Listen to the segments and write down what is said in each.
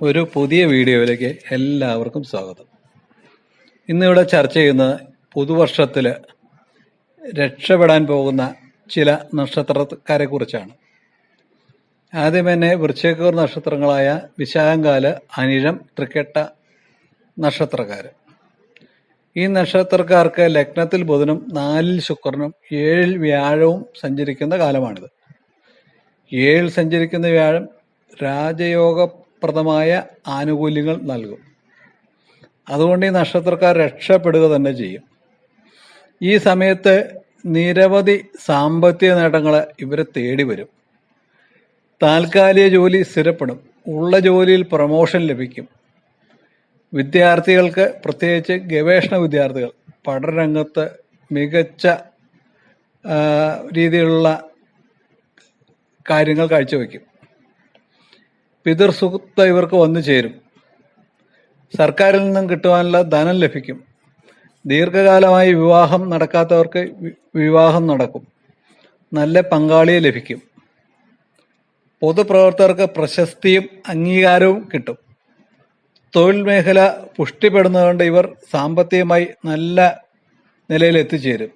ഒരു പുതിയ വീഡിയോയിലേക്ക് എല്ലാവർക്കും സ്വാഗതം. ഇന്നിവിടെ ചർച്ച ചെയ്യുന്നത് പുതുവർഷത്തിൽ രക്ഷപ്പെടാൻ പോകുന്ന ചില നക്ഷത്രക്കാരെ കുറിച്ചാണ്. ആദ്യം തന്നെ വൃക്ഷക്കൂർ നക്ഷത്രങ്ങളായ വിശാഖങ്കാൽ അനിഴം തൃക്കെട്ട നക്ഷത്രക്കാർ ഈ നക്ഷത്രക്കാർക്ക് ലഗ്നത്തിൽ ബുധനും നാലിൽ ശുക്രനും ഏഴിൽ വ്യാഴവും സഞ്ചരിക്കുന്ന കാലമാണിത്. ഏഴിൽ സഞ്ചരിക്കുന്ന വ്യാഴം രാജയോഗപ്രദമായ ആനുകൂല്യങ്ങൾ നൽകും. അതുകൊണ്ട് ഈ നക്ഷത്രക്കാർ രക്ഷപ്പെടുക തന്നെ ചെയ്യും. ഈ സമയത്ത് നിരവധി സാമ്പത്തിക നേട്ടങ്ങൾ ഇവരെ തേടി വരും. താൽക്കാലിക ജോലി സ്ഥിരപ്പെടും. ഉള്ള ജോലിയിൽ പ്രമോഷൻ ലഭിക്കും. വിദ്യാർത്ഥികൾക്ക് പ്രത്യേകിച്ച് ഗവേഷണ വിദ്യാർത്ഥികൾ പഠനരംഗത്ത് മികച്ച രീതിയിലുള്ള കാര്യങ്ങൾ കാഴ്ചവെക്കും. പിതൃസുഹൃത്ത് ഇവർക്ക് വന്നു ചേരും. സർക്കാരിൽ നിന്നും കിട്ടുവാനുള്ള ധനം ലഭിക്കും. ദീർഘകാലമായി വിവാഹം നടക്കാത്തവർക്ക് വിവാഹം നടക്കും. നല്ല പങ്കാളിയെ ലഭിക്കും. പൊതുപ്രവർത്തകർക്ക് പ്രശസ്തിയും അംഗീകാരവും കിട്ടും. തൊഴിൽ മേഖല പുഷ്ടിപ്പെടുന്നതുകൊണ്ട് ഇവർ സാമ്പത്തികമായി നല്ല നിലയിൽ എത്തിച്ചേരും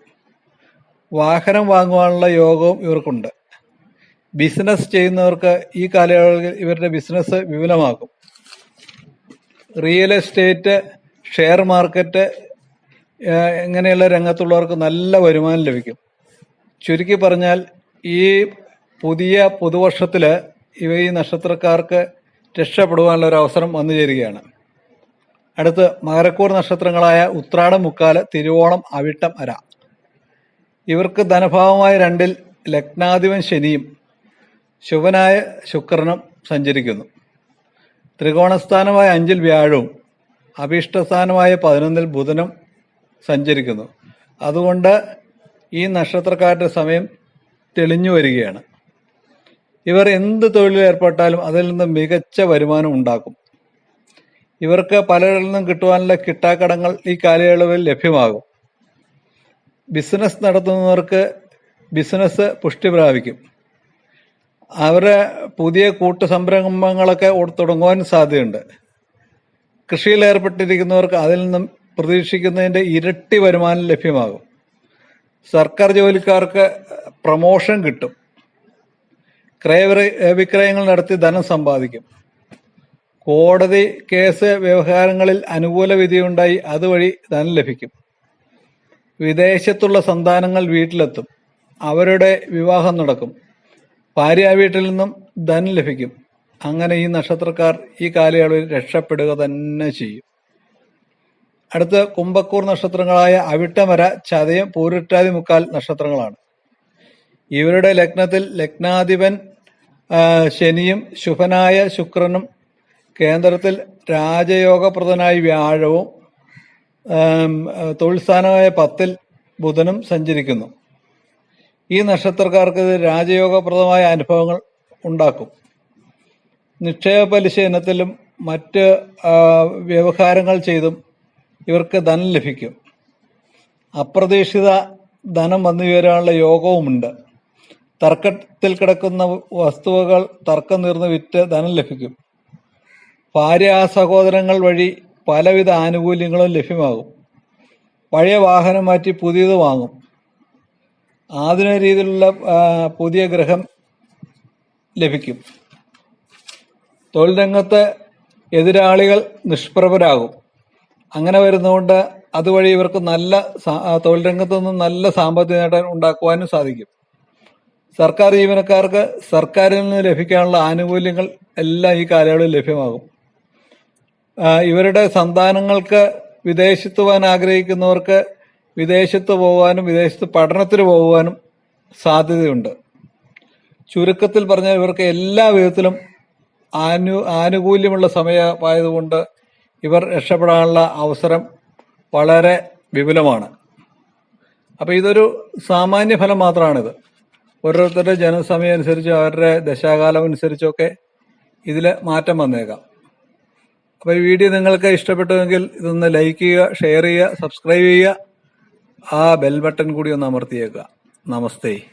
വാഹനം വാങ്ങുവാനുള്ള യോഗവും ഇവർക്കുണ്ട്. ബിസിനസ് ചെയ്യുന്നവർക്ക് ഈ കാലയളവിൽ ഇവരുടെ ബിസിനസ് വിപുലമാക്കും റിയൽ എസ്റ്റേറ്റ് ഷെയർ മാർക്കറ്റ് ഇങ്ങനെയുള്ള രംഗത്തുള്ളവർക്ക് നല്ല വരുമാനം ലഭിക്കും. ചുരുക്കി പറഞ്ഞാൽ ഈ പുതിയ പുതുവർഷത്തിൽ ഇവ ഈ നക്ഷത്രക്കാർക്ക് രക്ഷപ്പെടുവാനുള്ള ഒരു അവസരം വന്നു ചേരുകയാണ്. അടുത്ത് മകരക്കൂർ നക്ഷത്രങ്ങളായ ഉത്രാടം മുക്കാൽ തിരുവോണം അവിട്ടം അര. ഇവർക്ക് ധനഭാവമായ രണ്ടിൽ ലഗ്നാധിപൻ ശനിയും ശുഭനായ ശുക്രനും സഞ്ചരിക്കുന്നു. ത്രികോണസ്ഥാനമായ അഞ്ചിൽ വ്യാഴവും അഭീഷ്ടസ്ഥാനമായ പതിനൊന്നിൽ ബുധനും സഞ്ചരിക്കുന്നു. അതുകൊണ്ട് ഈ നക്ഷത്രക്കാരുടെ സമയം തെളിഞ്ഞു വരികയാണ്. ഇവർ എന്ത് തൊഴിലിൽ ഏർപ്പെട്ടാലും അതിൽ നിന്ന് മികച്ച വരുമാനം ഉണ്ടാക്കും. ഇവർക്ക് പലരിൽ നിന്നും കിട്ടുവാനുള്ള കിട്ടാക്കടങ്ങൾ ഈ കാലയളവിൽ ലഭ്യമാകും. ബിസിനസ് നടത്തുന്നവർക്ക് ബിസിനസ് പുഷ്ടി പ്രാപിക്കും. അവരെ പുതിയ കൂട്ടു സംരംഭങ്ങളൊക്കെ തുടങ്ങുവാൻ സാധ്യതയുണ്ട്. കൃഷിയിൽ ഏർപ്പെട്ടിരിക്കുന്നവർക്ക് അതിൽ നിന്നും പ്രതീക്ഷിക്കുന്നതിന്റെ ഇരട്ടി വരുമാനം ലഭ്യമാകും. സർക്കാർ ജോലിക്കാർക്ക് പ്രമോഷൻ കിട്ടും. ക്രയവിക്രയ വിക്രയങ്ങൾ നടത്തി ധനം സമ്പാദിക്കും. കോടതി കേസ് വ്യവഹാരങ്ങളിൽ അനുകൂല വിധിയുണ്ടായി അതുവഴി ധനം ലഭിക്കും. വിദേശത്തുള്ള സന്താനങ്ങൾ വീട്ടിലെത്തും. അവരുടെ വിവാഹം നടക്കും. ഭാര്യ വീട്ടിൽ നിന്നും ധനം ലഭിക്കും. അങ്ങനെ ഈ നക്ഷത്രക്കാർ ഈ കാലയളവിൽ രക്ഷപ്പെടുക തന്നെ ചെയ്യും. അടുത്ത കുംഭക്കൂർ നക്ഷത്രങ്ങളായ അവിട്ടമര ചതയം പൂരിട്ടാതി മുക്കാൽ നക്ഷത്രങ്ങളാണ്. ഇവരുടെ ലഗ്നത്തിൽ ലഗ്നാധിപൻ ശനിയും ശുഭനായ ശുക്രനും കേന്ദ്രത്തിൽ രാജയോഗപ്രദനായ വ്യാഴവും തൊഴിൽ സ്ഥാനമായ പത്തിൽ ബുധനും സഞ്ചരിക്കുന്നു. ഈ നക്ഷത്രക്കാർക്ക് രാജയോഗപ്രദമായ അനുഭവങ്ങൾ ഉണ്ടാക്കും. നിക്ഷേപ പലിശ ഇനത്തിലും മറ്റ് വ്യവഹാരങ്ങൾ ചെയ്തും ഇവർക്ക് ധനം ലഭിക്കും. അപ്രതീക്ഷിത ധനം വന്നു ചേരാനുള്ള യോഗവുമുണ്ട്. തർക്കത്തിൽ കിടക്കുന്ന വസ്തുവകൾ തർക്കം തീർന്ന് വിറ്റ് ധനം ലഭിക്കും. ഭാര്യ സഹോദരങ്ങൾ വഴി പലവിധ ആനുകൂല്യങ്ങളും ലഭ്യമാകും. പഴയ വാഹനം മാറ്റി പുതിയത് വാങ്ങും. ആധുനിക രീതിയിലുള്ള പുതിയ ഗ്രഹം ലഭിക്കും. തൊഴിൽ രംഗത്ത് എതിരാളികൾ നിഷ്പ്രഭരാകും. അങ്ങനെ വരുന്നതുകൊണ്ട് അതുവഴി ഇവർക്ക് നല്ല തൊഴിൽ രംഗത്തു നിന്നും നല്ല സാമ്പത്തിക നേട്ടം ഉണ്ടാക്കുവാനും സാധിക്കും. സർക്കാർ ജീവനക്കാർക്ക് സർക്കാരിൽ നിന്ന് ലഭിക്കാനുള്ള ആനുകൂല്യങ്ങൾ എല്ലാം ഈ കാലയളവിൽ ലഭ്യമാകും. ഇവരുടെ സന്താനങ്ങൾക്ക് വിദേശത്തുവാൻ ആഗ്രഹിക്കുന്നവർക്ക് വിദേശത്ത് പോകാനും വിദേശത്ത് പഠനത്തിന് പോകുവാനും സാധ്യതയുണ്ട്. ചുരുക്കത്തിൽ പറഞ്ഞാൽ ഇവർക്ക് എല്ലാ വിധത്തിലും ആനു ആനുകൂല്യമുള്ള സമയമായതുകൊണ്ട് ഇവർ രക്ഷപ്പെടാനുള്ള അവസരം വളരെ വിപുലമാണ്. അപ്പോൾ ഇതൊരു സാമാന്യ ഫലം മാത്രമാണിത്. ഓരോരുത്തരുടെ ജനസമയം അനുസരിച്ച് അവരുടെ ദശാകാലം അനുസരിച്ചൊക്കെ ഇതിൽ മാറ്റം വന്നേക്കാം. അപ്പോൾ ഈ വീഡിയോ നിങ്ങൾക്ക് ഇഷ്ടപ്പെട്ടുവെങ്കിൽ ഇതൊന്ന് ലൈക്ക് ചെയ്യുക ഷെയർ ചെയ്യുക സബ്സ്ക്രൈബ് ചെയ്യുക. ആ ബെൽ ബട്ടൺ കൂടി ഒന്ന് അമർത്തിയേക്കുക. നമസ്തേ.